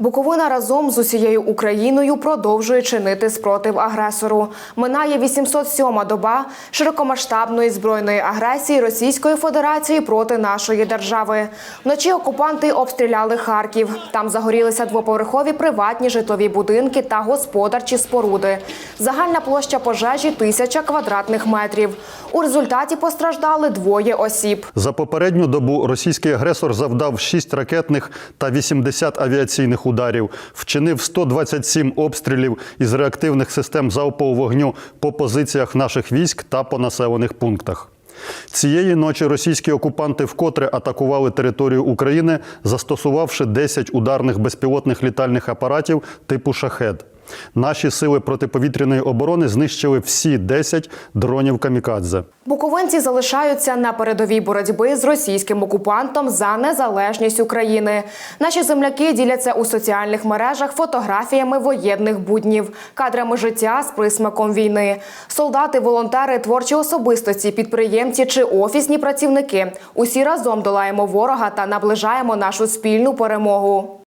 Буковина разом з усією Україною продовжує чинити спротив агресору. Минає 807-ма доба широкомасштабної збройної агресії Російської Федерації проти нашої держави. Вночі окупанти обстріляли Харків. Там загорілися двоповерхові приватні житлові будинки та господарчі споруди. Загальна площа пожежі тисяча квадратних метрів. У результаті постраждали двоє осіб. За попередню добу російський агресор завдав 6 ракетних та 80 авіаційних ударів, вчинив 127 обстрілів із реактивних систем залпового вогню по позиціях наших військ та по населених пунктах. Цієї ночі російські окупанти вкотре атакували територію України, застосувавши 10 ударних безпілотних літальних апаратів типу шахед. Наші сили протиповітряної оборони знищили всі 10 дронів камікадзе. Буковинці залишаються на передовій боротьби з російським окупантом за незалежність України. Наші земляки діляться у соціальних мережах фотографіями воєнних буднів, кадрами життя з присмаком війни. Солдати, волонтери, творчі особистості, підприємці чи офісні працівники. Усі разом долаємо ворога та наближаємо нашу спільну перемогу.